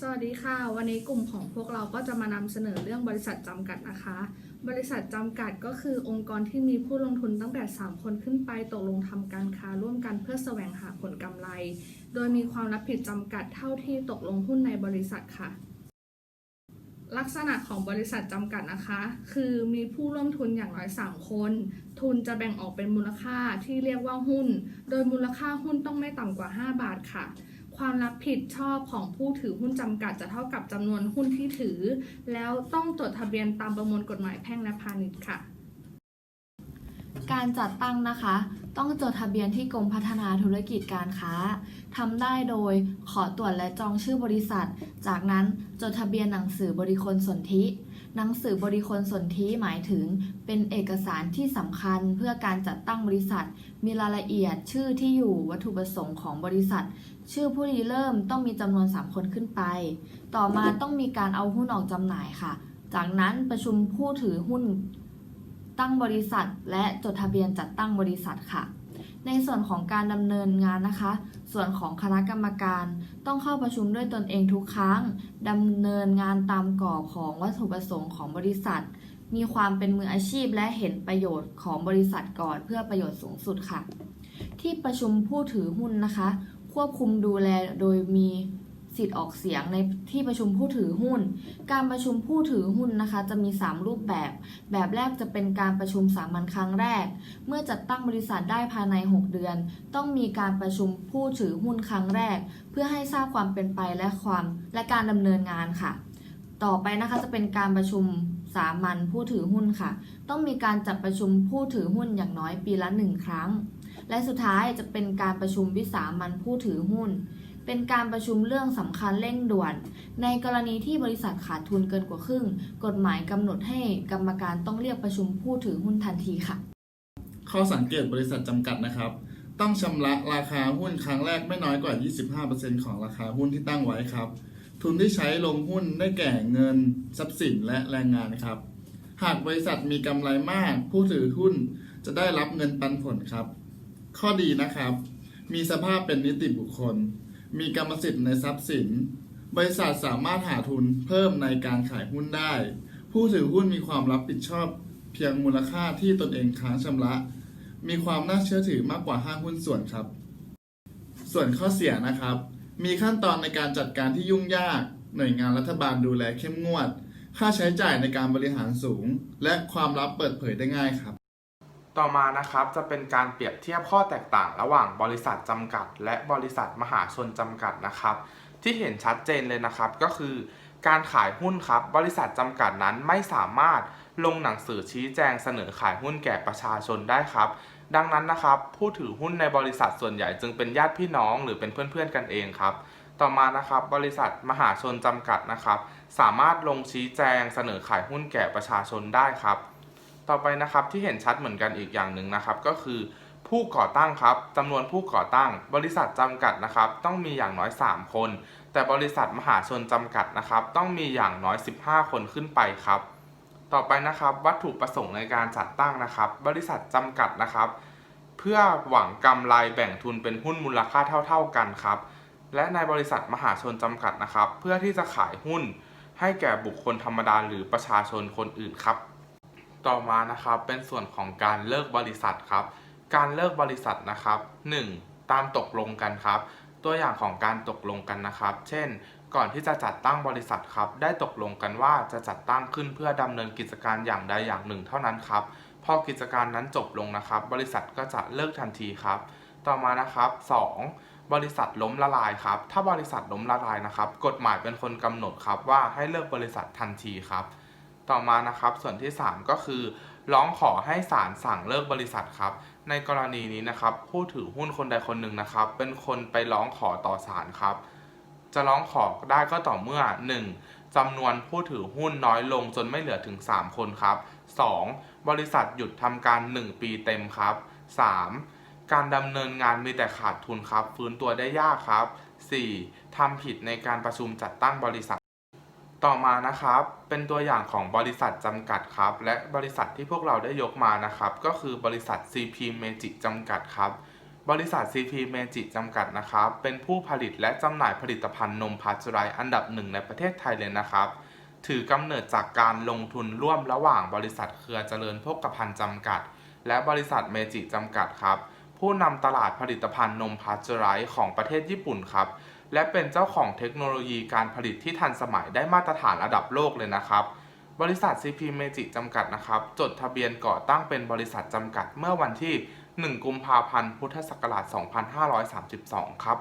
สวัสดีค่ะ วันนี้กลุ่มของพวกเราก็จะมานำเสนอเรื่องบริษัทจำกัดนะคะ บริษัทจำกัดก็คือองค์กรที่มีผู้ลงทุนตั้งแต่ 3 คนขึ้นไปตกลงทำการค้าร่วมกันเพื่อแสวงหาผลกำไร โดยมีความรับผิดจำกัดเท่าที่ตกลงหุ้นในบริษัทค่ะ ลักษณะของบริษัทจำกัดนะคะ คือมีผู้ร่วมทุนอย่างน้อย 3 คน ทุนจะแบ่งออกเป็นมูลค่าที่เรียกว่าหุ้น โดยมูลค่าหุ้นต้องไม่ต่ำกว่า 5 บาทค่ะ ความรับผิดชอบของผู้ถือหุ้นจำกัดจะเท่ากับจำนวนหุ้นที่ถือ แล้วต้องจดทะเบียนตามประมวลกฎหมายแพ่งและพาณิชย์ค่ะ การจัดตั้งนะคะ ต้องจดทะเบียนที่กรมพัฒนาธุรกิจการค้าทำได้โดยขอตรวจและจองชื่อบริษัท จากนั้นจดทะเบียนหนังสือบริคลสนธิ หนังสือบริคลสนธิหมายถึง เป็นเอกสารที่สำคัญเพื่อการจัดตั้งบริษัท มีรายละเอียดชื่อที่อยู่วัตถุประสงค์ของบริษัท ชื่อผู้ริเริ่มต้องมีจำนวน 3 คนขึ้นไป ต่อมาต้องมีการเอาหุ้นออกจำหน่ายค่ะ จากนั้นประชุมผู้ถือหุ้นตั้งบริษัท และจดทะเบียนจัดตั้งบริษัทค่ะ ในส่วนของการดำเนินงานนะคะ ส่วนของคณะกรรมการต้องเข้าประชุมด้วยตนเองทุกครั้งดำเนินงานตามกรอบของวัตถุประสงค์ของบริษัท มีความเป็นมืออาชีพและเห็นประโยชน์ของบริษัทก่อนเพื่อประโยชน์สูงสุดค่ะ ที่ประชุมผู้ถือหุ้นนะคะ ควบคุมดูแลโดยมี สิทธิ์ออกเสียงในที่ประชุมผู้ถือหุ้น การประชุมผู้ถือหุ้นนะคะ จะมี 3 รูปแบบ แบบแรกจะเป็นการประชุมสามัญครั้งแรก เมื่อจัดตั้งบริษัทได้ภายใน 6 เดือน ต้องมีการประชุมผู้ถือหุ้นครั้งแรก เพื่อให้ทราบความเป็นไปและความและการดำเนินงานค่ะ ต่อไปนะคะจะเป็นการประชุมสามัญผู้ถือหุ้นค่ะ ต้องมีการจัดประชุมผู้ถือหุ้นอย่างน้อยปีละหนึ่งครั้ง และสุดท้ายจะเป็นการประชุมวิสามัญผู้ถือหุ้น เป็นการประชุมเรื่องสำคัญเร่งด่วน ในกรณีที่บริษัทขาดทุนเกินกว่าครึ่ง กฎหมายกำหนดให้กรรมการต้องเรียกประชุมผู้ถือหุ้นทันทีค่ะ ข้อสังเกตบริษัทจำกัดนะครับ ต้องชำระราคาหุ้นครั้งแรกไม่น้อยกว่า 25%ของราคาหุ้นที่ตั้งไว้ครับ ทุนที่ใช้ลงหุ้นได้แก่เงิน ทรัพย์สินและแรงงานครับ หากบริษัทมีกำไรมาก ผู้ถือหุ้นจะได้รับเงินปันผลครับ ข้อดีนะครับ มีสภาพเป็นนิติบุคคล มีกรรมสิทธิ์ในทรัพย์สิน บริษัทสามารถหาทุนเพิ่มในการขายหุ้นได้ ผู้ถือหุ้นมีความรับผิดชอบเพียงมูลค่าที่ตนเองค้างชำระ มีความน่าเชื่อถือมากกว่าห้างหุ้นส่วนครับ ส่วนข้อเสียนะครับ มีขั้นตอนในการจัดการที่ยุ่งยาก หน่วยงานรัฐบาลดูแลเข้มงวด ค่าใช้จ่ายในการบริหารสูง และความลับเปิดเผยได้ง่ายครับ ต่อมานะครับจะเป็นการเปรียบเทียบข้อแตกต่าง ระหว่างบริษัทจำกัด และบริษัทมหาชนจำกัดนะครับ ที่เห็นชัดเจนเลยนะครับ ก็คือการขายหุ้นครับ บริษัทจำกัดนั้นไม่สามารถลงหนังสือชี้แจงเสนอขายหุ้นแก่ประชาชนได้ครับ ดังนั้นนะครับ ผู้ถือหุ้นในบริษัทส่วนใหญ่จึงเป็นญาติพี่น้องหรือเป็นเพื่อนๆกันเองครับต่อมานะครับบริษัทมหาชนจำกัดนะครับ สามารถลงชี้แจงเสนอขายหุ้นแก่ประชาชนได้ครับ ต่อไปนะครับที่เห็นชัดเหมือนกันอีกอย่างหนึ่งนะครับ ก็คือผู้ก่อตั้งครับจำนวนผู้ก่อตั้ง บริษัทจำกัดนะครับ ต้องมีอย่างน้อย 3 คน แต่บริษัทมหาชนจำกัดนะครับ ต้องมีอย่างน้อย 15 คนขึ้นไปครับ ต่อไปนะครับ วัตถุประสงค์ในการจัดตั้งนะครับ บริษัทจำกัดนะครับ เพื่อหวังกำไรแบ่งทุนเป็นหุ้นมูลค่าเท่า ๆกันครับ และในบริษัทมหาชนจำกัดนะครับ เพื่อที่จะขายหุ้น ให้แก่บุคคลธรรมดาหรือประชาชนคนอื่นครับ ต่อมานะครับเป็นส่วนของการเลิกบริษัทครับ การเลิกบริษัทนะครับ 1. ตามตกลงกันครับ ตัวอย่างของการตกลงกันนะครับ เช่น ก่อนที่จะจัดตั้งบริษัทครับ ได้ตกลงกันว่าจะจัดตั้งขึ้นเพื่อดำเนินกิจการอย่างใดอย่างหนึ่งเท่านั้นครับพอกิจการนั้นจบลงนะครับ บริษัทก็จะเลิกทันทีครับ ต่อมานะครับ 2. บริษัทล้มละลายครับ ถ้าบริษัทล้มละลายนะครับ กฎหมายเป็นคนกำหนดครับว่าให้เลิกบริษัททันทีครับ ต่อมานะครับส่วนที่ 3 ก็คือ ร้องขอให้ศาลสั่งเลิกบริษัทครับ ในกรณีนี้นะครับ ผู้ถือหุ้นคนใดคนหนึ่งนะครับ เป็นคนไปร้องขอต่อศาลครับ จะร้องขอได้ก็ต่อเมื่อ 1. จำนวนผู้ถือหุ้นน้อยลงจนไม่เหลือถึง 3 คนครับ 2. บริษัทหยุดทำการ 1 ปีเต็มครับ 3. การดำเนินงานมีแต่ขาดทุนครับ ฟื้นตัวได้ยากครับ 4. ทำผิดในการประชุมจัดตั้งบริษัท ต่อมานะครับ เป็นตัวอย่างของบริษัทจำกัดครับ และบริษัทที่พวกเราได้ยกมานะครับ ก็คือบริษัท CP Magic จำกัดครับ บริษัท CP m a g i จำกัดนะครับ เป็นผู้ผลิตและจำหน่ายผลิตภัณฑ์นมพาสเจอไรส์อันดับหนึ่งในประเทศไทยเลยนะครับ ถือกำเนิดจากการลงทุนร่วมระหว่างบริษัทเครือเจริญโภคภัณฑ์จำกัด และบริษัทเมจิจำกัดครับ ผู้นำตลาดผลิตภัณฑ์นมพาสเจอไรส์ของประเทศญี่ปุ่นครับ และเป็นเจ้าของเทคโนโลยีการผลิตที่ทันสมัยได้มาตรฐานระดับโลกเลยนะครับ บริษัท CP m a g i จำกัดนะครับ จดทะเบียนก่อตั้งเป็นบริษัทจำกัดเมื่อวันที่ 1 กุมภาพันธ์ พุทธศักราช 2532 ครับ